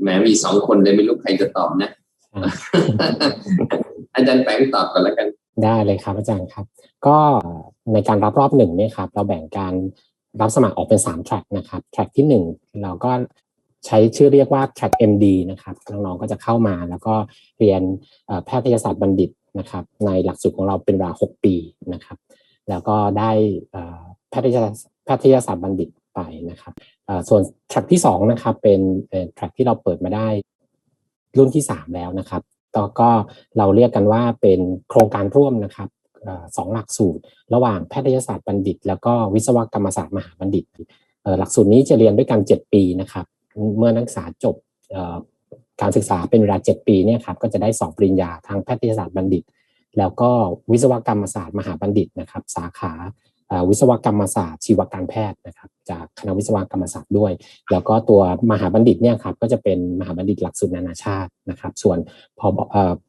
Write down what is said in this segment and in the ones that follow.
แหมมีสองคนเลยไม่รู้ใครจะตอบนะ อาจารย์แปงตอบก่อนแล้วกัน ได้เลยครับ อาจารย์ครับ ก็ในการรับรอบหนึ่งเนี่ยครับ เราแบ่งการรับสมัครออกเป็น3 track นะครับ track ที่1เราก็ใช้ชื่อเรียกว่า track MD นะครับน้องๆก็จะเข้ามาแล้วก็เรียนแพทยศาสตร์บัณฑิตนะครับในหลักสูตรของเราเป็นเวลา 6 ปีนะครับ แล้วก็ได้แพทยแพทยศาสตร์บัณฑิต ไปนะครับส่วน track ที่2นะครับเป็น track ที่เราเปิดมาได้รุ่นที่ 3 แล้วนะครับก็เราเรียกกันว่าเป็นโครงการร่วมนะครับสองหลักสูตร ระหว่างแพทยศาสตร์บัณฑิต แล้วก็วิศวกรรมศาสตร์มหาบัณฑิต หลักสูตรนี้จะเรียนด้วยกัน 7 ปีนะครับ เมื่อนักศึกษาจบการศึกษาเป็นเวลา 7 ปีเนี่ยครับก็จะได้สองปริญญาทางแพทยศาสตร์บัณฑิต แล้วก็วิศวกรรมศาสตร์มหาบัณฑิตนะครับ สาขา วิศวกรรมศาสตร์ชีวการแพทย์นะครับจากคณะวิศวกรรมศาสตร์ด้วย แล้วก็ตัวมหาบัณฑิตเนี่ยครับก็จะเป็นมหาบัณฑิตหลักสูตรนานาชาตินะครับ ส่วนพอ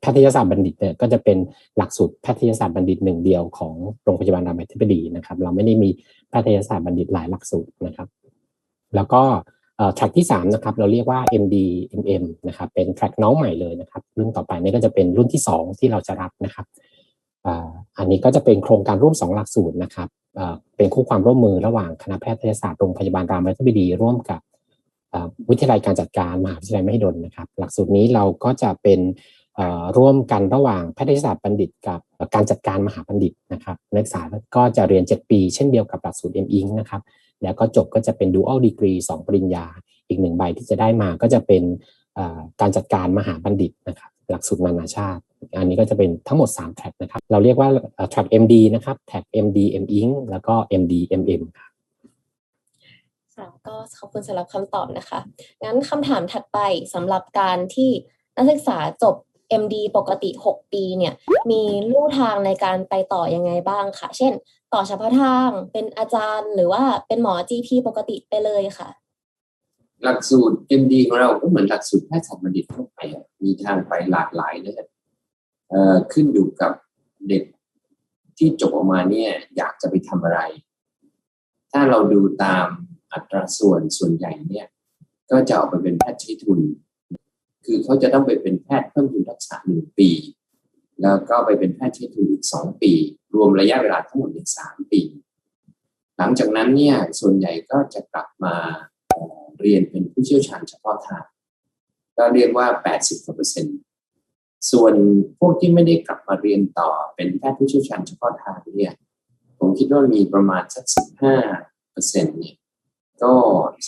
แพทยศาสตร์บัณฑิตเนี่ยก็จะเป็นหลักสูตรแพทยศาสตร์บัณฑิตหนึ่งเดียวของโรงพยาบาลรามาธิบดีนะครับ เราไม่ได้มีแพทยศาสตร์บัณฑิตหลายหลักสูตรนะครับ แล้วก็แทร็กที่3นะครับเราเรียกว่า MD MM นะครับเป็นแทร็กน้องใหม่เลยนะครับรุ่นต่อไปนี่ก็จะเป็นรุ่นที่ 2 ที่เราจะรับนะครับ อันนี้ก็จะเป็นโครงการร่วม 2 หลักสูตรนะครับเป็นคู่ความร่วมมือระหว่างคณะแพทยศาสตร์โรงพยาบาลรามาธิบดี ร่วมกับวิทยาลัยการจัดการมหาวิทยาลัยมหิดลนะครับ หลักสูตรนี้เราก็จะเป็นร่วมกันระหว่างแพทยศาสตร์บัณฑิต กับการจัดการมหาบัณฑิตนะครับนักศึกษาก็จะเรียน 7 ปี เช่นเดียวกับหลักสูตร m อิงนะครับแล้วก็จบก็จะเป็น dual degree 2ปริญญา อีกหนึ่งใบที่จะได้มาก็จะเป็นการจัดการมหาบัณฑิตนะครับ หลักสูตรนานาชาติ อันนี้ก็จะเป็นทั้งหมด 3 แท็กนะครับ เราเรียกว่าแท็ก MD นะครับแท็ก MD M Ing แล้วก็ MD MM ครับค่ะก็ขอบคุณสำหรับคำตอบนะคะ งั้นคำถามถัดไปสำหรับการที่นักศึกษาจบ MD ปกติ 6 ปีเนี่ย มีลู่ทางในการไปต่อยังไงบ้างคะเช่น ต่อเฉพาะทางเป็นอาจารย์หรือว่าเป็นหมอ GP ปกติไปเลยค่ะ หลักสูตร MD ของเราก็เหมือนหลักสูตรแพทยศาสตร์บัณฑิตทั่วไปมีทางไปหลากหลายเลยขึ้นอยู่กับเด็กที่จบออกมาเนี่ยอยากจะไปทำอะไร ถ้าเราดูตามอัตราส่วนส่วนใหญ่เนี่ย ก็จะออกไปเป็นแพทย์ใช้ทุน คือเขาจะต้องไปเป็นแพทย์เพิ่มทุนทักษะหนึ่งปี แล้วก็ไปเป็นแพทย์ใช้ทุนอีกสองปี รวมระยะเวลาทั้งหมดเป็นสามปี หลังจากนั้นเนี่ยส่วนใหญ่ก็จะกลับมา เรียนเป็นผู้เชี่ยวชาญเฉพาะทางก็เรียกว่า 80กว่าเปอร์เซ็นต์ส่วนพวกที่ไม่ได้กลับมาเรียนต่อเป็นแพทย์ผู้เชี่ยวชาญเฉพาะทางเนี่ยผมคิดว่ามีประมาณสักสิบห้าเปอร์เซ็นต์เนี่ยก็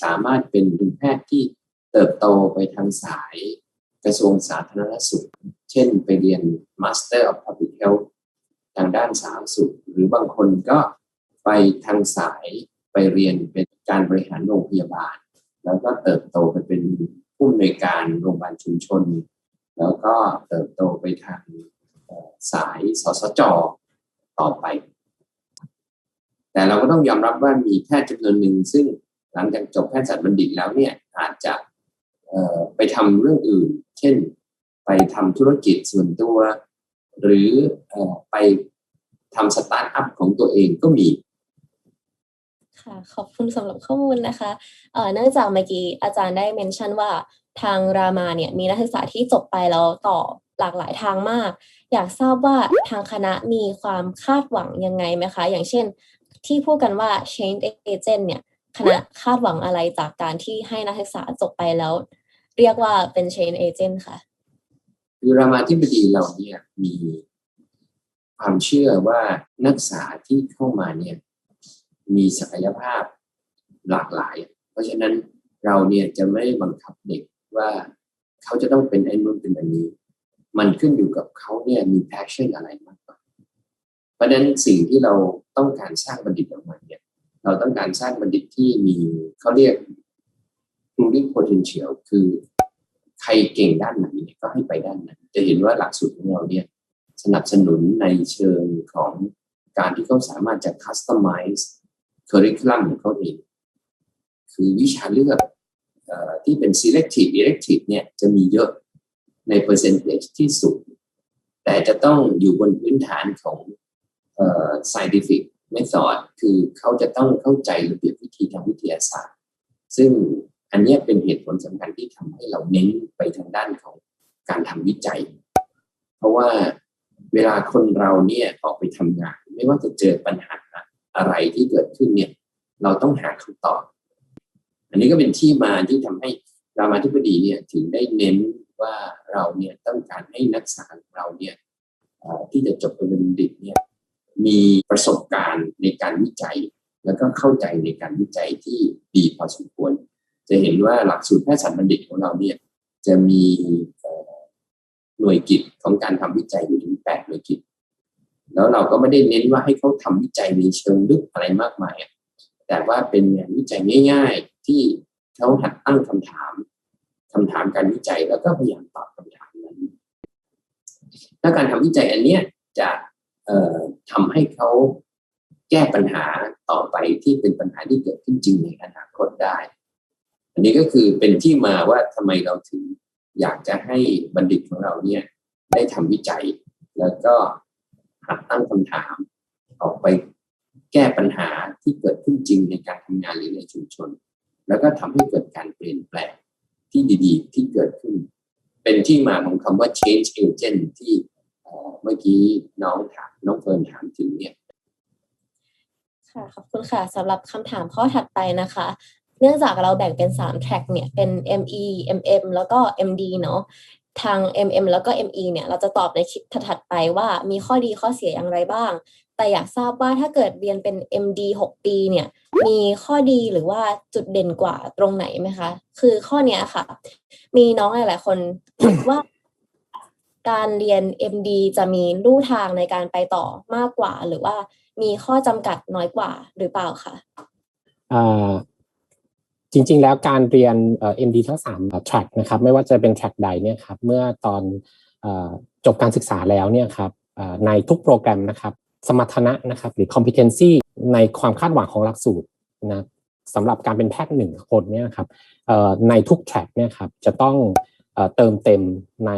สามารถเป็นเป็นแพทย์ที่เติบโตไปทางสายกระทรวงสาธารณสุข เช่นไปเรียน Master of Public Health ทางด้านสาธารณสุข หรือบางคนก็ไปทางสายไปเรียนเป็นการบริหารโรงพยาบาล แล้วก็เติบโตไปเป็นผู้ในการโรงพยาบาลชุมชน แล้วก็เติบโตไปทางสายสสจต่อไป แต่เราก็ต้องยอมรับว่ามีแพทย์จำนวนหนึ่ง ซึ่งหลังจากจบแพทยศาสตร์บัณฑิตแล้วเนี่ยอาจจะไปทำเรื่องอื่น เช่น ไปทำธุรกิจส่วนตัว หรือไปทำสตาร์ทอัพของตัวเองก็มี ค่ะขอบคุณสำหรับข้อมูลนะคะเนื่องจากเมื่อกี้อาจารย์ได้เมนชั่นว่าทางรามาเนี่ยมีนักศึกษาที่จบไปแล้วต่อหลากหลายทางมาก อยากทราบว่าทางคณะมีความคาดหวังยังไงไหมคะ อย่างเช่น ที่พูดกันว่า change agent เนี่ยคณะคาดหวังอะไรจากการที่ให้นักศึกษาจบไปแล้ว เรียกว่าเป็น change agent ค่ะคือรามาที่บดีเราเนี่ยมีความเชื่อว่านักศึกษาที่เข้ามาเนี่ย มีศักยภาพหลากหลาย เพราะฉะนั้นเราเนี่ยจะไม่บังคับเด็กว่าเขาจะต้องเป็นไอ้นู่นเป็นอันนี้ มันขึ้นอยู่กับเขาเนี่ยมีแพชชั่นอะไรมากกว่า เพราะฉะนั้นสิ่งที่เราต้องการสร้างบัณฑิตออกมาเนี่ยเราต้องการสร้างบัณฑิตที่มีเขาเรียก unique potential คือใครเก่งด้านไหนก็ให้ไปด้านนั้น จะเห็นว่าหลักสูตรของเราเนี่ยสนับสนุนในเชิงของการที่เขาสามารถจะ customize คอริคลัมของเขาเองคือวิชาเลือกที่เป็น selective elective เนี่ยจะมีเยอะในเปอร์เซนต์ที่สุดแต่จะต้องอยู่บนพื้นฐานของ scientific method คือเขาจะต้องเข้าใจระเบียบวิธีทางวิทยาศาสตร์ ซึ่งอันนี้เป็นเหตุผลสำคัญที่ทำให้เราเน้นไปทางด้านของการทำวิจัย เพราะว่าเวลาคนเราเนี่ยออกไปทำงาน ไม่ว่าจะเจอปัญหา อะไรที่เกิดขึ้นเนี่ย เราต้องหาคำตอบ อันนี้ก็เป็นที่มาที่ทำให้รามาธิบดีเนี่ยถึงได้เน้นว่าเราเนี่ยต้องการให้นักศึกษาของเราเนี่ยที่จะจบเป็นบัณฑิตเนี่ยมีประสบการณ์ในการวิจัย แล้วก็เข้าใจในการวิจัยที่ดีพอสมควร จะเห็นว่าหลักสูตรแพทยศาสตร์บัณฑิตของเราเนี่ยจะมีหน่วยกิจของการทำวิจัยอยู่ถึงแปดหน่วยกิจ แล้วเราก็ไม่ได้เน้นว่าให้เขาทำวิจัยในเชิงลึกอะไรมากมายแต่ว่าเป็นงานวิจัยง่าย ๆ ที่เขาหัดตั้งคำถามคำถามการวิจัยแล้วก็พยายามตอบคำถามนั้นถ้าการทำวิจัยอันเนี้ยจะเอ่อทำให้เขาแก้ปัญหาต่อไปที่เป็นปัญหาที่เกิดขึ้นจริงในอนาคตได้ อันนี้ก็คือเป็นที่มาว่าทำไมเราถึงอยากจะให้บัณฑิตของเราเนี่ยได้ทำวิจัย แล้วก็ หัดตั้งคำถาม ออกไปแก้ปัญหาที่เกิดขึ้นจริงในการทำงานหรือในชุมชน แล้วก็ทำให้เกิดการเปลี่ยนแปลงที่ดีๆ ที่เกิดขึ้น เป็นที่มาของคำว่า change agent ที่เมื่อกี้น้องถามน้องเฟิร์นถามถึงเนี่ยค่ะขอบคุณค่ะสำหรับคำถามข้อถัดไปนะคะ เนื่องจากเราแบ่งเป็น3 track เนี่ยเป็น ME MM แล้วก็ MD เนาะ ทาง MM แล้วก็ ME เนี่ยเราจะตอบในคลิปถัดไปว่ามีข้อดีข้อเสียอย่างไรบ้าง แต่อยากทราบว่าถ้าเกิดเรียนเป็น MD 6 ปีเนี่ยมีข้อดีหรือว่าจุดเด่นกว่าตรงไหนไหมคะ คือข้อเนี้ยค่ะ มีน้องหลาย ๆ คนคิดว่าการเรียน MD จะมีลู่ทางในการไปต่อมากกว่า หรือว่ามีข้อจำกัดน้อยกว่าหรือเปล่าคะ จริง ๆ แล้วการเรียน MD ทั้ง3 track นะครับไม่ว่าจะเป็น track ใดเนี่ยครับเมื่อตอนจบการศึกษาแล้วเนี่ยครับในทุกโปรแกรมนะครับสมรรถนะนะครับหรือ competency ในความคาดหวังของหลักสูตรนะสำหรับการเป็นแพทย์หนึ่งคนเนี่ยครับในทุก track เนี่ยครับจะต้องเติมเต็มใน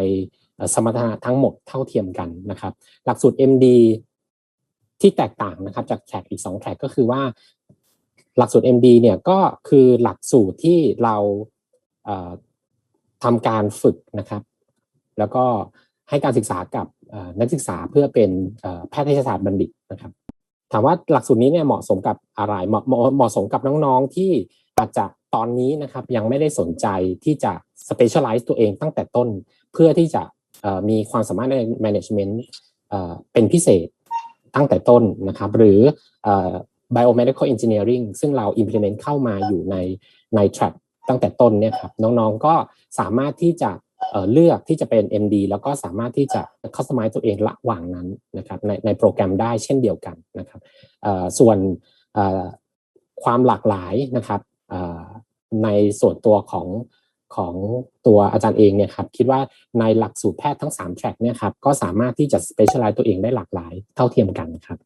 สมรรถนะทั้งหมดเท่าเทียมกันนะครับ หลักสูตร MD ที่แตกต่างนะครับจากแทร็กอีก2แทร็กก็คือว่า หลักสูตร MD เนี่ยก็คือหลักสูตรที่เราทำการฝึกนะครับ แล้วก็ให้การศึกษากับนักศึกษาเพื่อเป็นแพทยศาสตร์บัณฑิตนะครับ ถามว่าหลักสูตรนี้เนี่ยเหมาะสมกับอะไรเหมาะเหมาะสมกับน้องๆที่อาจจะตอนนี้นะครับยังไม่ได้สนใจที่จะ specialize ตัวเองตั้งแต่ต้นเพื่อที่จะมีความสามารถใน management เป็นพิเศษตั้งแต่ต้นนะครับ หรือ biomedical engineering ซึ่งเรา implement เข้ามาอยู่ในใน track ตั้งแต่ต้นเนี่ยครับน้องๆก็สามารถที่จะเลือกที่จะเป็น MD แล้วก็สามารถที่จะ customize ตัวเองระหว่างนั้นนะครับในในโปรแกรมได้เช่นเดียวกันนะครับส่วนความหลากหลายนะครับในส่วนตัวของของตัวอาจารย์เองเนี่ยครับคิดว่าในหลักสูตรแพทย์ทั้ง3แทร็กเนี่ยครับก็สามารถที่จะ specialize ตัวเองได้หลากหลายเท่าเทียมกันครับ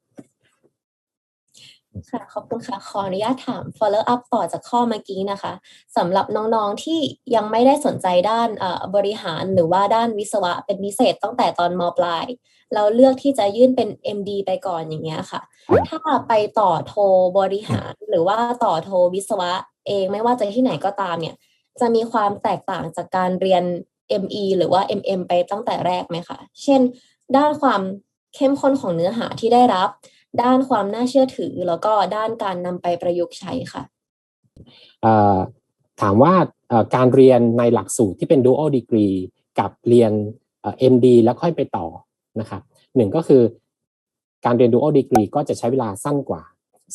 ค่ะขอบคุณค่ะขออนุญาตถาม follow up ต่อจากข้อเมื่อกี้นะคะสำหรับน้องๆที่ยังไม่ได้สนใจด้านบริหารหรือว่าด้านวิศวะเป็นพิเศษตั้งแต่ตอนมปลาย เราเลือกที่จะยื่นเป็น MD ไปก่อนอย่างเงี้ยค่ะ ถ้าไปต่อโทบริหารหรือว่าต่อโทวิศวะเองไม่ว่าจะที่ไหนก็ตามเนี่ย จะมีความแตกต่างจากการเรียน ME หรือว่า MM ไปตั้งแต่แรกไหมคะ เช่น ด้านความเข้มข้นของเนื้อหาที่ได้รับ ด้านความน่าเชื่อถือ แล้วก็ด้านการนำไปประยุกต์ใช้ค่ะถามว่าการเรียนในหลักสูตรที่เป็น dual degree กับเรียน MD แล้วค่อยไปต่อนะครับหนึ่งก็คือการเรียน dual degree ก็จะใช้เวลาสั้นกว่า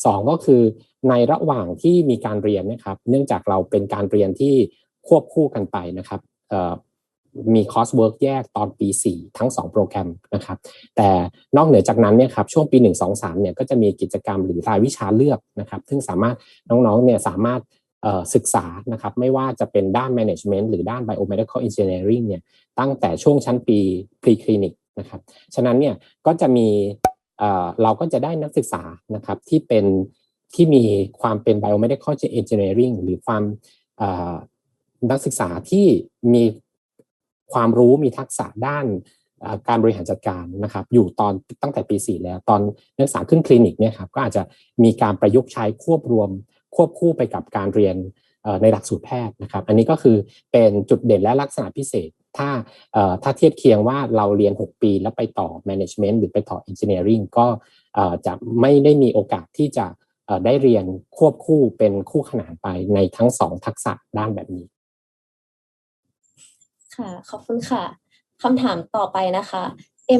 สองก็คือในระหว่างที่มีการเรียนนะครับ เนื่องจากเราเป็นการเรียนที่ควบคู่กันไปนะครับ มีคอร์สเวิร์กแยกตอนปี 4 ทั้ง 2 โปรแกรมนะครับ แต่นอกเหนือจากนั้นเนี่ยครับช่วงปี 1 2 3เนี่ยก็จะมีกิจกรรมหรือรายวิชาเลือกนะครับ ซึ่งสามารถน้องๆเนี่ยสามารถศึกษานะครับไม่ว่าจะเป็นด้าน management หรือด้าน biomedical engineering เนี่ยตั้งแต่ช่วงชั้นปี pre clinic นะครับฉะนั้นเนี่ยก็จะมีเราก็จะได้นักศึกษานะครับที่เป็นที่มีความเป็น biomedical engineering หรือความนักศึกษาที่มี ความรู้มีทักษะด้านการบริหารจัดการนะครับ อยู่ตอนตั้งแต่ปี 4 แล้ว ตอนนักศึกษาขึ้นคลินิกเนี่ยครับก็อาจจะมีการประยุกต์ใช้ควบรวมควบคู่ไปกับการเรียนในหลักสูตรแพทย์นะครับ อันนี้ก็คือเป็นจุดเด่นและลักษณะพิเศษ ถ้าถ้าเทียบเคียงว่าเราเรียน 6 ปีแล้วไปต่อ management หรือไปต่อ engineering ก็จะไม่ได้มีโอกาสที่จะได้เรียนควบคู่เป็นคู่ขนานไปในทั้งสองทักษะด้านแบบนี้ ค่ะ ขอบคุณค่ะคำถามต่อไปนะคะ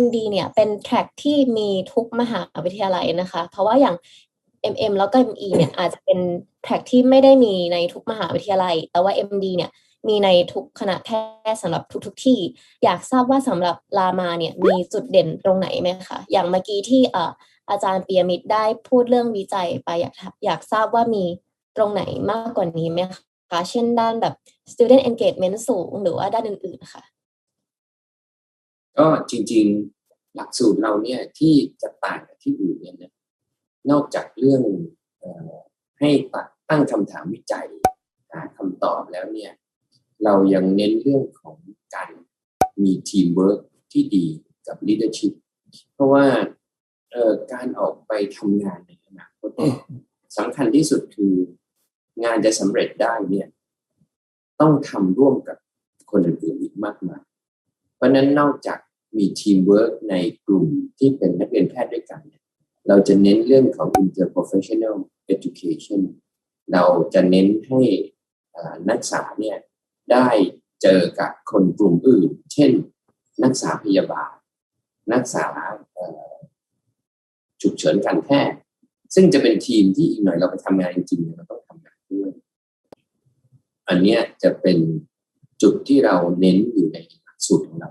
MD เนี่ยเป็นแทร็กที่มีทุกมหาวิทยาลัยนะคะ เพราะว่าอย่าง MM แล้วก็ ME เนี่ยอาจจะเป็นแทร็กที่ไม่ได้มีในทุกมหาวิทยาลัย แต่ว่า MD เนี่ยมีในทุกคณะแพทย์สำหรับทุกๆที่ อยากทราบว่าสำหรับรามาเนี่ยมีจุดเด่นตรงไหนไหมคะ อย่างเมื่อกี้ที่อาจารย์เปียมิตรได้พูดเรื่องวิจัยไปอยากอยากทราบว่ามีตรงไหนมากกว่านี้ไหม คะเช่นด้านแบบ student engagement สูง หรือว่าด้านอื่นๆค่ะ ก็จริงๆหลักสูตรเราเนี่ยที่จะต่างกับที่อื่นเนี่ยนะนอกจากเรื่องอให้ตั้งคำถามวิจัยหาคำตอบแล้วเนี่ย เรายังเน้นเรื่องของการมีทีมเวิร์กที่ดีกับ leadership เพราะว่าการออกไปทำงานในอนาคตสำคัญที่สุดคือ งานจะสำเร็จได้เนี่ยต้องทำร่วมกับคนอื่นอีกมากมายเพราะนั้นนอกจากมีทีมเวิร์กในกลุ่มที่เป็นนักเรียนแพทย์ด้วยกันเนี่ยเราจะเน้นเรื่องของ interprofessional education เราจะเน้นให้นักศึกษาเนี่ยได้เจอกับคนกลุ่มอื่น เช่น นักศึกษาพยาบาล นักศึกษาฉุกเฉินการแพทย์ซึ่งจะเป็นทีมที่อีกหน่อยเราไปทำงานจริงๆเราต้องทำงา ด้วย อันนี้จะเป็นจุดที่เราเน้นอยู่ในสูตรของเรา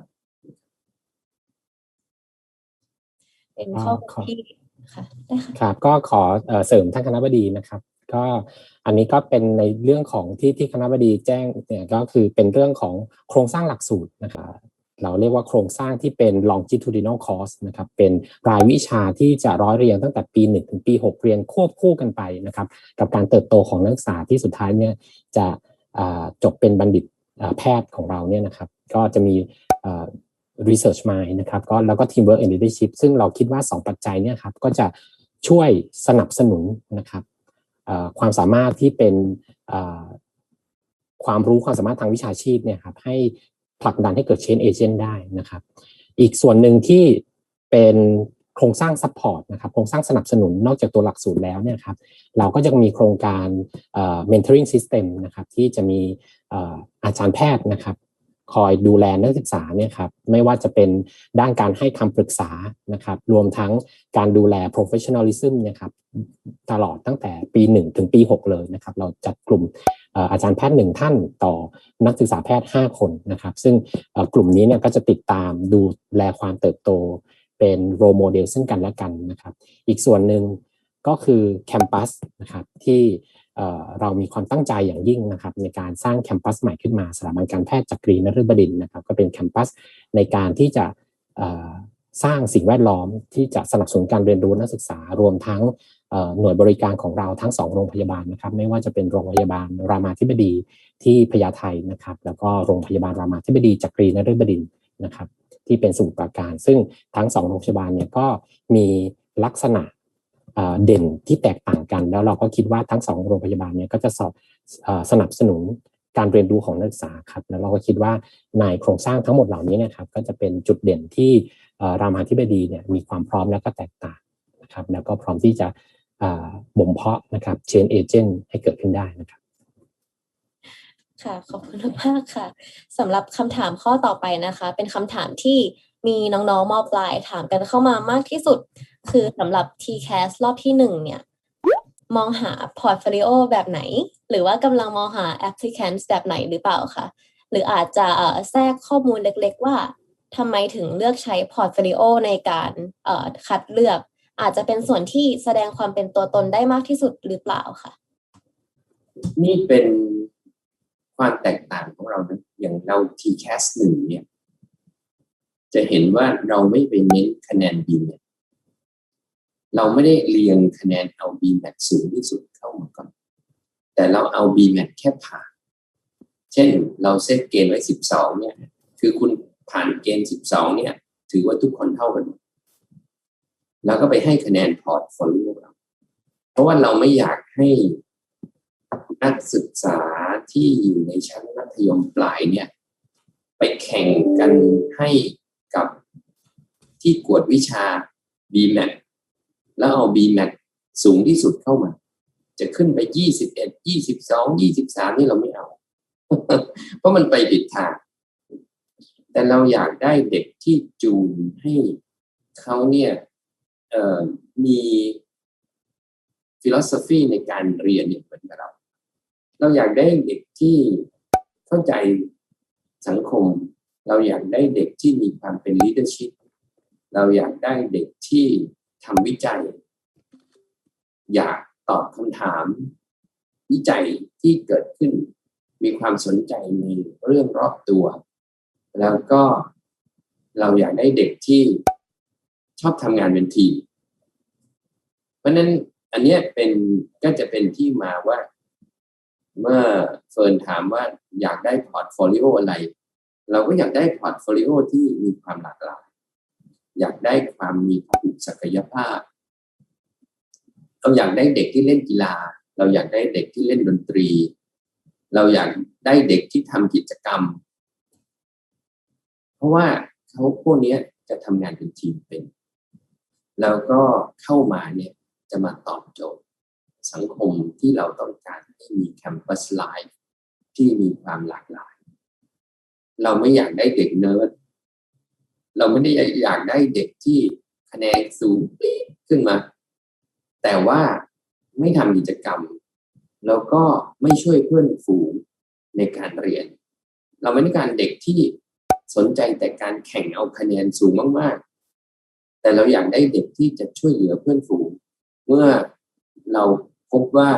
เป็นข้อที่ค่ะได้ค่ะครับก็ขอเสริมท่านคณะบดีนะครับ ก็อันนี้ก็เป็นในเรื่องของที่ที่คณะบดีแจ้งเนี่ยก็คือเป็นเรื่องของโครงสร้างหลักสูตรนะครับ เราเรียกว่าโครงสร้างที่เป็น longitudinal course นะครับเป็นรายวิชาที่จะร้อยเรียงตั้งแต่ปี 1 ถึงปี 6 เรียนควบคู่กันไปนะครับกับการเติบโตของนักศึกษาที่สุดท้ายเนี่ยจะจบเป็นบัณฑิตแพทย์ของเราเนี่ยนะครับก็จะมี Research Mind นะครับก็แล้วก็ Teamwork and Leadership ซึ่งเราคิดว่า 2 ปัจจัยเนี่ยครับก็จะช่วยสนับสนุนนะครับความสามารถที่เป็นความรู้ความสามารถทางวิชาชีพเนี่ยครับให้ ผลักดันให้เกิด Change Agent ได้นะครับ อีกส่วนหนึ่งที่เป็นโครงสร้างซัพพอร์ตนะครับโครงสร้างสนับสนุนนอกจากตัวหลักสูตรแล้วเนี่ยครับเราก็จะมีโครงการ mentoring system นะครับที่จะมีอาจารย์แพทย์นะครับคอยดูแลนักศึกษาเนี่ยครับไม่ว่าจะเป็นด้านการให้คำปรึกษานะครับรวมทั้งการดูแล professionalism นะครับตลอดตั้งแต่ปี 1 ถึงปี 6 เลยนะครับเราจัดกลุ่ม อาจารย์แพทย์หนึ่งท่านต่อนักศึกษาแพทย์ 5 คนนะครับ ซึ่งกลุ่มนี้เนี่ยก็จะติดตามดูแลความเติบโตเป็นโรโมเดลซึ่งกันและกันนะครับ อีกส่วนหนึ่งก็คือแคมปัสนะครับที่เรามีความตั้งใจอย่างยิ่งนะครับในการสร้างแคมปัสใหม่ขึ้นมาสถาบันการแพทย์จักรีนฤบดินนะครับ ก็เป็นแคมปัสในการที่จะ สร้างสิ่งแวดล้อมที่จะสนับสนุนการเรียนรู้นักศึกษารวมทั้งหน่วยบริการของเราทั้งสองโรงพยาบาลนะครับ ไม่ว่าจะเป็นโรงพยาบาลรามาธิบดีที่พญาไทนะครับ แล้วก็โรงพยาบาลรามาธิบดีจักรีนฤบดินนะครับ ที่เป็นสมุทรปราการ ซึ่งทั้งสองโรงพยาบาลเนี่ยก็มีลักษณะเด่นที่แตกต่างกัน แล้วเราก็คิดว่าทั้งสองโรงพยาบาลเนี่ยก็จะสอบสนับสนุนการเรียนรู้ของนักศึกษาครับแล้วเราก็คิดว่าในโครงสร้างทั้งหมดเหล่านี้นะครับ ก็จะเป็นจุดเด่นที่ รามาธิบดีเนี่ยมีความพร้อมและก็แตกต่างนะครับแล้วก็พร้อมที่จะบ่มเพาะนะครับเชนเอเจนต์ให้เกิดขึ้นได้นะครับค่ะขอบคุณมากค่ะสำหรับคำถามข้อต่อไปนะคะ เป็นคำถามที่มีน้องๆมอปลายถามกันเข้ามามากที่สุด คือสำหรับ TCAS รอบที่หนึ่งเนี่ยมองหาพอร์ตโฟลิโอแบบไหน หรือว่ากำลังมองหา applicants แบบไหนหรือเปล่าคะหรืออาจจะแทรกข้อมูลเล็กๆว่า ทำไมถึงเลือกใช้พอร์ตโฟลิโอในการคัดเลือก อาจจะเป็นส่วนที่แสดงความเป็นตัวตนได้มากที่สุดหรือเปล่าคะนี่เป็นความแตกต่างของเรานะอย่างเรา TCAS หนึ่งเนี่ย จะเห็นว่าเราไม่ไปเน้นคะแนนบีแมทเราไม่ได้เรียงคะแนนเอาบีแมทสูงที่สุดเข้ามาก่อน แต่เราเอาบีแมทแค่ผ่าน เช่นเราเซตเกณฑ์ไว้สิบสองเนี่ย คือคุณ ผ่านเกณฑ์สิบสองเนี่ย ถือว่าทุกคนเท่ากัน แล้วก็ไปให้คะแนนพอร์ตโฟลิโอเราเพราะว่าเราไม่อยากให้นักศึกษาที่อยู่ในชั้นมัธยมปลายเนี่ย ไปแข่งกันให้กับที่กวดวิชา BMAT แล้วเอา BMAT สูงที่สุดเข้ามา จะขึ้นไปยี่สิบเอ็ดยี่สิบสองยี่สิบสามนี่เราไม่เอา เพราะมันไปผิดทาง แต่เราอยากได้เด็กที่จูนให้เขาเนี่ยมีฟิโลสอฟีในการเรียนเนี่ยเหมือนกับเรา เราอยากได้เด็กที่เข้าใจสังคม เราอยากได้เด็กที่มีความเป็น leadership เราอยากได้เด็กที่ทำวิจัย อยากตอบคำถาม วิจัยที่เกิดขึ้น มีความสนใจในเรื่องรอบตัว แล้วก็เราอยากได้เด็กที่ชอบทำงานเป็นทีมเพราะนั้นอันนี้เป็นก็จะเป็นที่มาว่า เมื่อเฟิร์นถามว่าอยากได้พอร์ตโฟลิโออะไร เราก็อยากได้พอร์ตโฟลิโอที่มีความหลากหลาย อยากได้ความมีศักยภาพ เราอยากได้เด็กที่เล่นกีฬา เราอยากได้เด็กที่เล่นดนตรี เราอยากได้เด็กที่ทำกิจกรรม เพราะว่าเขาพวกนี้จะทำงานเป็นทีมเป็น แล้วก็เข้ามาเนี่ยจะมาตอบโจทย์ สังคมที่เราต้องการให้มีแคมปัสไลฟ์ที่มีความหลากหลาย เราไม่อยากได้เด็กเนิร์ดเราไม่ได้อยากได้เด็กที่คะแนนสูงปี๊ดขึ้นมา แต่ว่าไม่ทำกิจกรรม แล้วก็ไม่ช่วยเพื่อนฝูงในการเรียน เราไม่ต้องการเด็กที่ นใจแต่การแข่งเอาคะแนนสูงมากๆ แต่เราอยากได้เด็กที่จะช่วยเหลือเพื่อนฝูง เมื่อเราพบว่า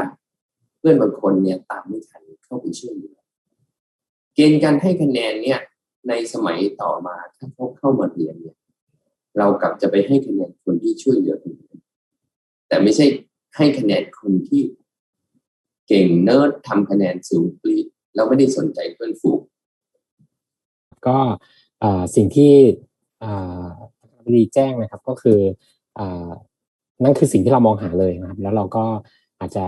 เพื่อนบางคนเนี่ยตามไม่ทันเข้าไปช่วยเหลือเกณฑ์การให้คะแนนเนี่ยในสมัยต่อมาถ้าเขาเข้ามาเรียนเนี่ย เรากลับจะไปให้คะแนนคนที่ช่วยเหลือคนอื่นแต่ไม่ใช่ให้คะแนนคนที่เก่งเนิร์ดทำคะแนนสูงปรีดเราไม่ได้สนใจเพื่อนฝูง ก็สิ่งที่ดีแจ้งนะครับก็คืออนั่นคือสิ่งที่เรามองหาเลยนะครับ แล้วเราก็อาจจะ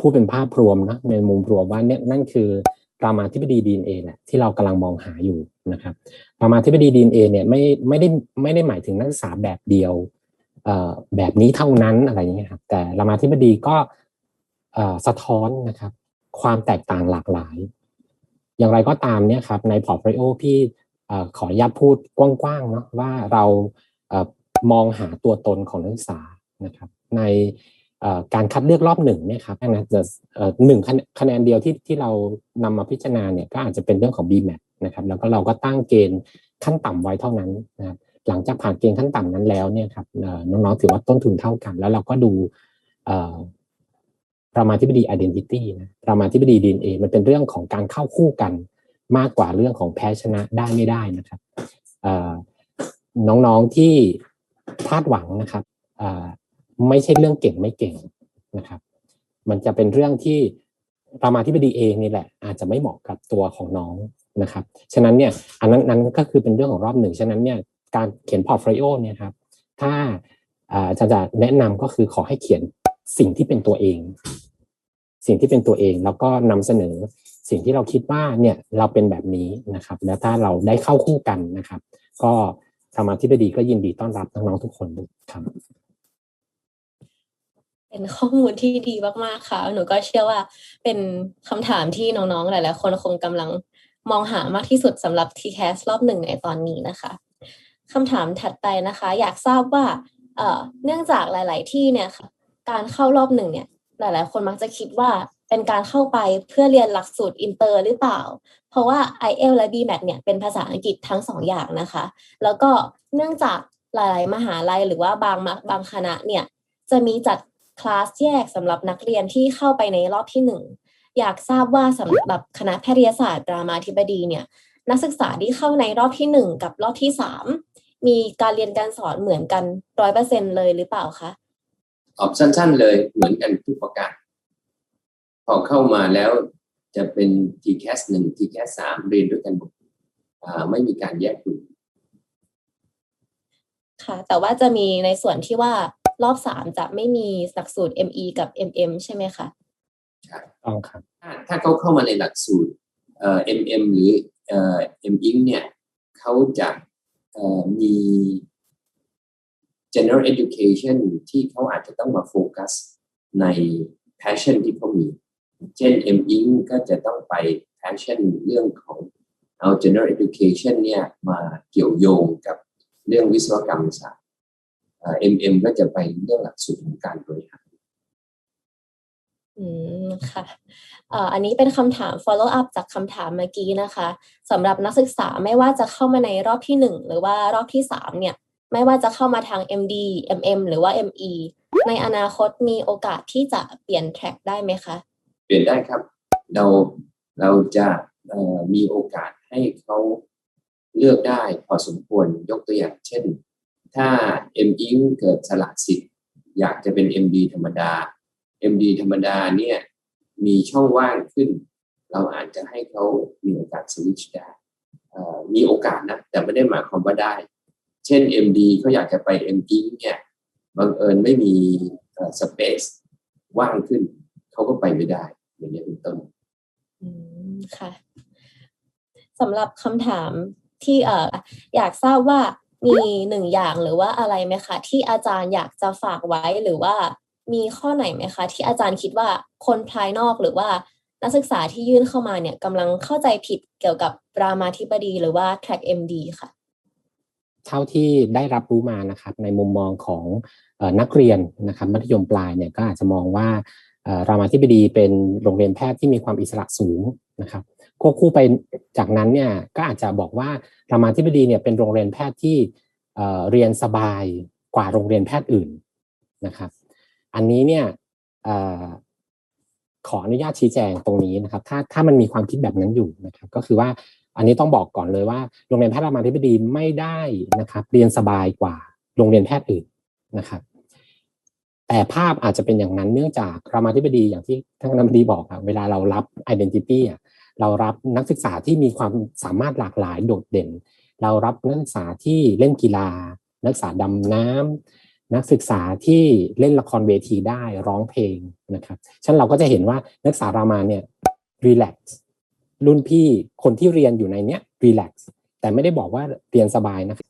พูดเป็นภาพรวมนะในมุมรวมว่าเนี่ยนั่นคือรามาธิบดีดีเอแหละที่เรากำลังมองหาอยู่นะครับรามาธิบดีดีเอเนี่ยไม่ไม่ได้ไม่ได้หมายถึงนักศึกษาแบบเดียวแบบนี้เท่านั้นอะไรอย่างเงี้ยครับแต่รามาธิบดีก็สะท้อนนะครับ ความแตกต่างหลากหลาย อย่างไรก็ตามเนี่ยครับในพอร์ตโฟลิโอพี่ขออนุญาตพูดกว้างๆเนาะว่าเรามองหาตัวตนของนักศึกษานะครับในการคัดเลือกรอบหนึ่งเนี่ยครับนะจะหนึ่งคะแนนเดียวที่ที่เรานำมาพิจารณาเนี่ยก็อาจจะเป็นเรื่องของ BMAT นะครับแล้วก็เราก็ตั้งเกณฑ์ขั้นต่ำไว้เท่านั้นนะครับหลังจากผ่านเกณฑ์ขั้นต่ำนั้นแล้วเนี่ยครับน้องๆถือว่าต้นทุนเท่ากัน แล้วเราก็ดู รามาธิบดี identity นะรามาธิบดี DNA มันเป็นเรื่องของการเข้าคู่กันมากกว่าเรื่องของแพ้ชนะได้ไม่ได้นะครับน้องๆที่คาดหวังนะครับไม่ใช่เรื่องเก่งไม่เก่งนะครับ มันจะเป็นเรื่องที่รามาธิบดีเองนี่แหละ อาจจะไม่เหมาะกับตัวของน้องนะครับ ฉะนั้นเนี่ยอันนั้นนั้นก็คือเป็นเรื่องของรอบหนึ่งฉะนั้นเนี่ยการเขียนพอร์ตโฟลิโอเนี่ยครับถ้าอาจารย์จะแนะนำก็คือขอให้เขียน สิ่งที่เป็นตัวเอง สิ่งที่เป็นตัวเองแล้วก็นำเสนอสิ่งที่เราคิดว่าเนี่ยเราเป็นแบบนี้นะครับ แล้วถ้าเราได้เข้าคู่กันนะครับ ก็ธรรมาธิบดีก็ยินดีต้อนรับน้องๆทุกคนครับเป็นข้อมูลที่ดีมากๆค่ะ หนูก็เชื่อว่าเป็นคำถามที่น้องๆหลายๆคนคงกำลังมองหามากที่สุดสำหรับ TCAS รอบหนึ่งในตอนนี้นะคะคำถามถัดไปนะคะ อยากทราบว่าเเนื่องจากหลาย ๆ ที่เนี่ยค่ะ การเข้ารอบหนึ่งเนี่ย หลาย ๆ คนมักจะคิดว่าเป็นการเข้าไปเพื่อเรียนหลักสูตรอินเตอร์หรือเปล่า เพราะว่า i อ l และ BMAT เนี่ยเป็นภาษาอังกฤษทั้งสองอย่างนะคะ แล้วก็เนื่องจากหลาย ๆ มหาลัยหรือว่าบางบางคณะเนี่ยจะมีจัดคลาสแยกสำหรับนักเรียนที่เข้าไปในรอบที่หนึ่งอยากทราบว่าสำหรับคณะแพทยศาสตร์ดรามาธิบดีเนี่ยนักศึกษาที่เข้าในรอบที่หนึ่งกับรอบที่สามมีการเรียนการสอนเหมือนกันร้อยเปอร์เซ็นเลยหรือเปล่าคะ ตอบสั้น ๆ เลยเหมือนกันทุกประการพอเข้ามาแล้วจะเป็น TCAS หนึ่ง TCAS สามเรียนด้วยกันหมดไม่มีการแยกกลุ่มค่ะ แต่ว่าจะมีในส่วนที่ว่ารอบสามจะไม่มีหลักสูตร ME กับ MM ใช่ไหมคะต้องครับถ้าถ้าเขาเข้ามาในหลักสูตรเอ่อ MM หรือเอ่อ M i n เนี่ยเขาจะเอ่อมี general education ที่เขาอาจจะต้องมาโฟกัสใน passion ที่เขามี เช่น M i n ก็จะต้องไป passion เรื่องของเอา general education เนี่ยมาเกี่ยวโยงกับเรื่องวิศวกรรมศาสตร์เอ่อ MM ก็จะไปเรื่องหลักสูตรของการบริหารอืมค่ะอันนี้เป็นคำถาม follow up จากคำถามเมื่อกี้นะคะสำหรับนักศึกษาไม่ว่าจะเข้ามาในรอบที่หนึ่งหรือว่ารอบที่สามเนี่ย ไม่ว่าจะเข้ามาทาง MD MM หรือว่า ME ในอนาคตมีโอกาสที่จะเปลี่ยนแทร็กได้ไหมคะ เปลี่ยนได้ครับ เราเราจะมีโอกาสให้เขาเลือกได้พอสมควรยกตัวอย่างเช่น ถ้า M อิงเกิดสละสิทธิ์ อยากจะเป็น MD ธรรมดา MD ธรรมดาเนี่ยมีช่องว่างขึ้น เราอาจจะให้เขามีโอกาสสวิตช์ได้มีโอกาสนะ แต่ไม่ได้หมายความว่าได้ เช่น MD เขาอยากจะไป M อิงเนี่ยบังเอิญไม่มีสเปซว่างขึ้น เขาก็ไปไม่ได้ อย่างนี้ยเป็นต้นค่ะสำหรับคำถามที่เอ่ออยากทราบว่ามีหนึ่งอย่างหรือว่าอะไรไหมคะ ที่อาจารย์อยากจะฝากไว้หรือว่ามีข้อไหนไหมคะ ที่อาจารย์คิดว่าคนภายนอกหรือว่านักศึกษาที่ยื่นเข้ามาเนี่ยกำลังเข้าใจผิดเกี่ยวกับรามาธิบดีหรือว่า track MD ค่ะ เท่าที่ได้รับรู้มานะครับ ในมุมมองของออนักเรียนนะครับมัธยมปลายเนี่ยก็อาจจะมองว่ารามาธิบดีเป็นโรงเรียนแพทย์ที่มีความอิสระสูงนะครับควบคู่ไปจากนั้นเนี่ยก็อาจจะบอกว่ารามาธิบดีเนี่ยเป็นโรงเรียนแพทย์ที่เเรียนสบายกว่าโรงเรียนแพทย์อื่นนะครับ อันนี้เนี่ยออขออนุญาตชี้แจงตรงนี้นะครับ ถ้าถ้ามันมีความคิดแบบนั้นอยู่นะครับ ก็คือว่า อันนี้ต้องบอกก่อนเลยว่าโรงเรียนแพทย์รามาธิบดีไม่ได้นะครับ เรียนสบายกว่าโรงเรียนแพทย์อื่นนะครับแต่ภาพอาจจะเป็นอย่างนั้นเนื่องจากรามาธิบดีอย่างที่ท่านคณบดีบอกอะเวลาเรารับ identity อะเรารับนักศึกษาที่มีความสามารถหลากหลายโดดเด่น เรารับนักศึกษาที่เล่นกีฬา นักศึกษาดำน้ำนักศึกษาที่เล่นละครเวทีได้ร้องเพลงนะครับฉะนั้นเราก็จะเห็นว่านักศึกษารามาเนี่ยรีแลกซ์ รุ่นพี่คนที่เรียนอยู่ในเนี้ยรีแลกซ์แต่ไม่ได้บอกว่าเรียนสบายนะครับ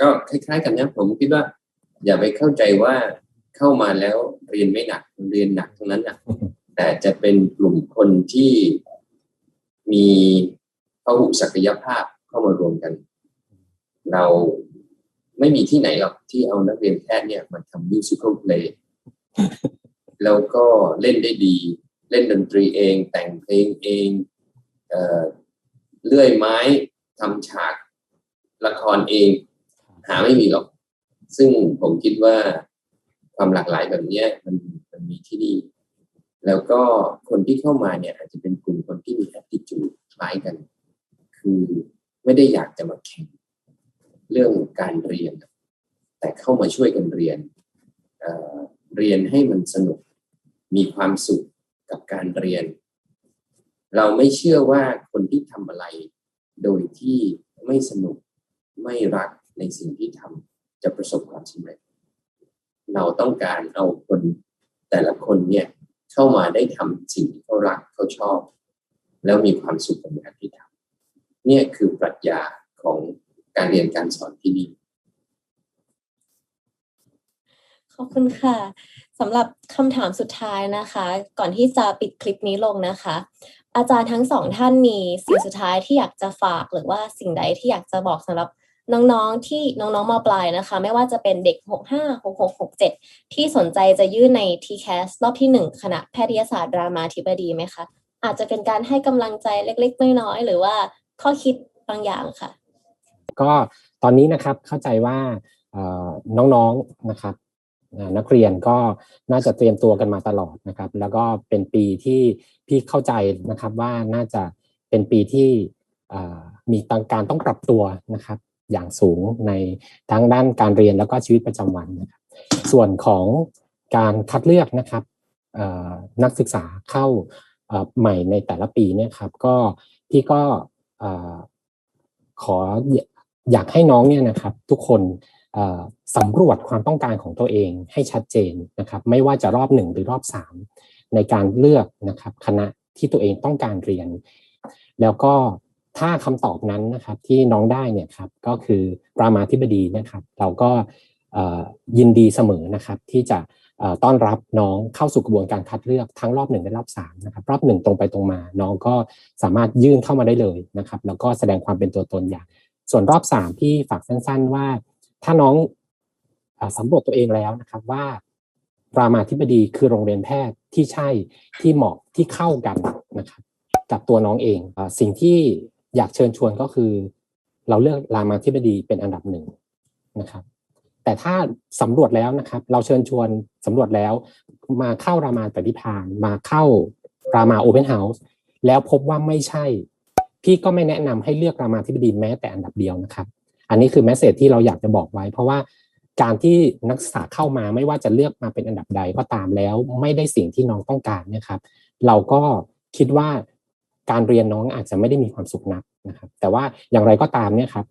ก็คล้ายๆกันนะผมคิดว่า อย่าไปเข้าใจว่าเข้ามาแล้วเรียนไม่หนักเรียนหนักทั้งนั้นนะแต่จะเป็นกลุ่มคนที่มีพหุศักยภาพเข้ามารวมกัน เราไม่มีที่ไหนหรอกที่เอานักเรียนแพทย์เนี่ยมาทำมิวสิควลเพลย์แล้วก็เล่นได้ดี เล่นดนตรีเอง แต่งเพลงเองเอเลื่อยไม้ทำฉากละครเอง หาไม่มีหรอก ซึ่งผมคิดว่าความหลากหลายแบบนี้มันมันมีที่นี่ แล้วก็คนที่เข้ามาเนี่ย อาจจะเป็นกลุ่มคนที่มี attitude คล้ายกัน คือไม่ได้อยากจะมาแข่งเรื่องการเรียน แต่เข้ามาช่วยกันเรียนเเรียนให้มันสนุก มีความสุข กับการเรียน เราไม่เชื่อว่าคนที่ทำอะไร โดยที่ไม่สนุกไม่รักในสิ่งที่ทำจะประสบความสำเร็จ เราต้องการเอาคนแต่ละคนเนี่ยเข้ามาได้ทำสิ่งที่เขารักเขาชอบ แล้วมีความสุขกับงานที่ทำเนี่ยคือปรัชญาของการเรียนการสอนที่นี่ขอบคุณค่ะ สำหรับคำถามสุดท้ายนะคะ ก่อนที่จะปิดคลิปนี้ลงนะคะ อาจารย์ทั้งสองท่านมีสิ่งสุดท้ายที่อยากจะฝากหรือว่าสิ่งใดที่อยากจะบอกสำหรับน้องๆที่น้องๆมาปลายนะคะ ไม่ว่าจะเป็นเด็ก 65 66 67 ที่สนใจจะยื่นใน TCAS รอบที่ 1 คณะแพทยศาสตร์รามาธิบดีไหมคะ อาจจะเป็นการให้กำลังใจเล็กๆ น้อยๆ หรือว่าข้อคิดบางอย่างค่ะ ก็ตอนนี้นะครับเข้าใจว่าน้องๆนะครับ นักเรียนก็น่าจะเตรียมตัวกันมาตลอดนะครับ แล้วก็เป็นปีที่พี่เข้าใจนะครับว่าน่าจะเป็นปีที่มีการต้องปรับตัวนะครับ อย่างสูงในทั้งด้านการเรียนแล้วก็ชีวิตประจำวันนะครับส่วนของการคัดเลือกนะครับนักศึกษาเข้าใหม่ในแต่ละปีเนี่ยครับก็พี่ก็อขออยากให้น้องเนี่ยนะครับ ทุกคน สำรวจความต้องการของตัวเองให้ชัดเจนนะครับ ไม่ว่าจะรอบหนึ่งหรือรอบสามในการเลือกนะครับคณะที่ตัวเองต้องการเรียน แล้วก็ถ้าคำตอบนั้นนะครับที่น้องได้เนี่ยครับก็คือปรามาธิบดีนะครับ เราก็ยินดีเสมอนะครับที่จะต้อนรับน้องเข้าสู่กระบวนการคัดเลือกทั้งรอบหนึ่งและรอบสามนะครับรอบหนึ่งตรงไปตรงมา น้องก็สามารถยื่นเข้ามาได้เลยนะครับ แล้วก็แสดงความเป็นตัวตนอย่าง ส่วนรอบสามที่ฝากสั้น ๆ ว่า ถ้าน้องสำรวจตัวเองแล้วนะครับว่ารามาธิบดีคือโรงเรียนแพทย์ที่ใช่ที่เหมาะที่เข้ากันนะครับกับตัวน้องเอง สิ่งที่อยากเชิญชวนก็คือ เราเลือกรามาธิบดีเป็นอันดับหนึ่งนะครับ แต่ถ้าสำรวจแล้วนะครับ เราเชิญชวนสำรวจแล้วมาเข้ารามาปฏิพานมาเข้ารามาโอเพนเฮาส์แล้วพบว่าไม่ใช่ พี่ก็ไม่แนะนำให้เลือกรามาธิบดีแม้แต่อันดับเดียวนะครับ อันนี้คือแมสเซจที่เราอยากจะบอกไว้ เพราะว่าการที่นักศึกษาเข้ามาไม่ว่าจะเลือกมาเป็นอันดับใดก็ตามแล้ว ไม่ได้สิ่งที่น้องต้องการนะครับ เราก็คิดว่าการเรียนน้องอาจจะไม่ได้มีความสุขนักนะครับ แต่ว่าอย่างไรก็ตามเนี่ยครับ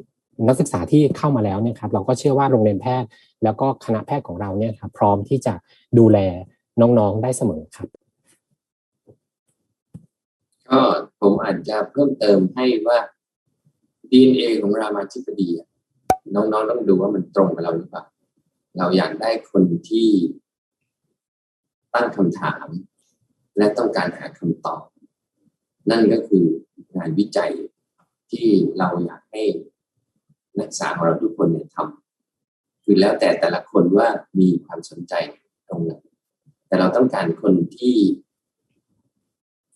นักศึกษาที่เข้ามาแล้วเนี่ยครับ เราก็เชื่อว่าโรงเรียนแพทย์ แล้วก็คณะแพทย์ของเราเนี่ยครับ พร้อมที่จะดูแลน้องๆได้เสมอครับก็ผมอาจจะเพิ่มเติมให้ว่า DNA ของรามาธิบดี น้องๆต้องดูว่ามันตรงกับเราหรือเปล่าเราอยากได้คนที่ตั้งคำถาม และต้องการหาคำตอบ นั่นก็คืองานวิจัยที่เราอยากให้นักศึกษาของเราทุกคนเนี่ยทำคือแล้วแต่แต่ละคนว่ามีความสนใจตรงไหนแต่เราต้องการคนที่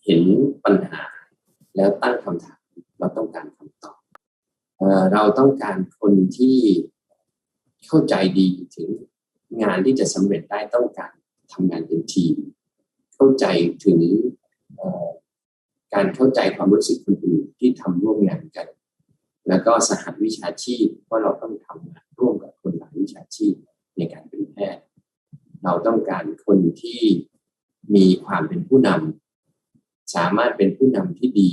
เห็นปัญหาแล้วตั้งคำถาม เราต้องการคำ เราต้องการคนที่เข้าใจดีถึงงานที่จะสำเร็จได้ต้องการทำงานเป็นทีม เข้าใจถึงการเข้าใจความรู้สึกคนอื่นที่ทำร่วมงานกัน แล้วก็สหวิชาชีพเพราะเราต้องทำงานร่วมกับคนหลายวิชาชีพในการเป็นแพทย์ เราต้องการคนที่มีความเป็นผู้นำสามารถเป็นผู้นำที่ดี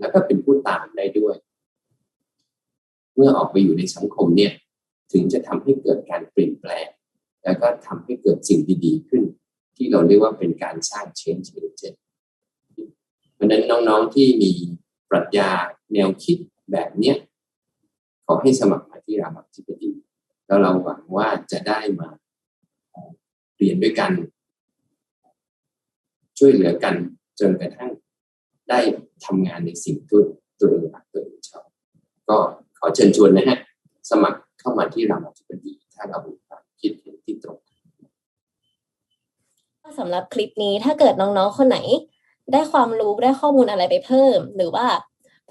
แล้วก็เป็นผู้ตามได้ด้วย เมื่อออกไปอยู่ในสังคมเนี่ยถึงจะทำให้เกิดการเปลี่ยนแปลง แล้วก็ทำให้เกิดสิ่งดีๆขึ้น ที่เราเรียกว่าเป็นการสร้าง change agent เพราะนั้นน้องๆที่มีปรัชญาแนวคิดแบบเนี้ยขอให้สมัครมาที่รามาธิบดีแล้วเราหวังว่าจะได้มาเรียนด้วยกัน ช่วยเหลือกันจนกระทั่งได้ทำงานในสิ่งที่ตัวเองรักตัวเองชอบก็ อเชิญชวนนะฮะสมัครเข้ามาที่รามาธิบดีถ้าเราคิดเห็นที่ตรงสำหรับคลิปนี้ถ้าเกิดน้องๆคนไหน ได้ความรู้ได้ข้อมูลอะไรไปเพิ่ม หรือว่า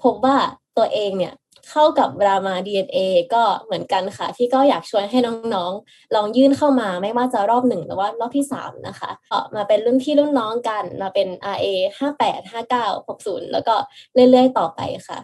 พบว่าตัวเองเนี่ยเข้ากับรามา DNA ก็เหมือนกันค่ะ ที่ก็อยากชวนให้น้องๆ ลองยื่นเข้ามาไม่ว่าจะรอบหนึ่งหรือว่ารอบที่สามนะคะมาเป็นรุ่นพี่รุ่นน้องกันมาเป็น RA 58 59 60 แล้วก็เรื่อยๆ ต่อไปค่ะ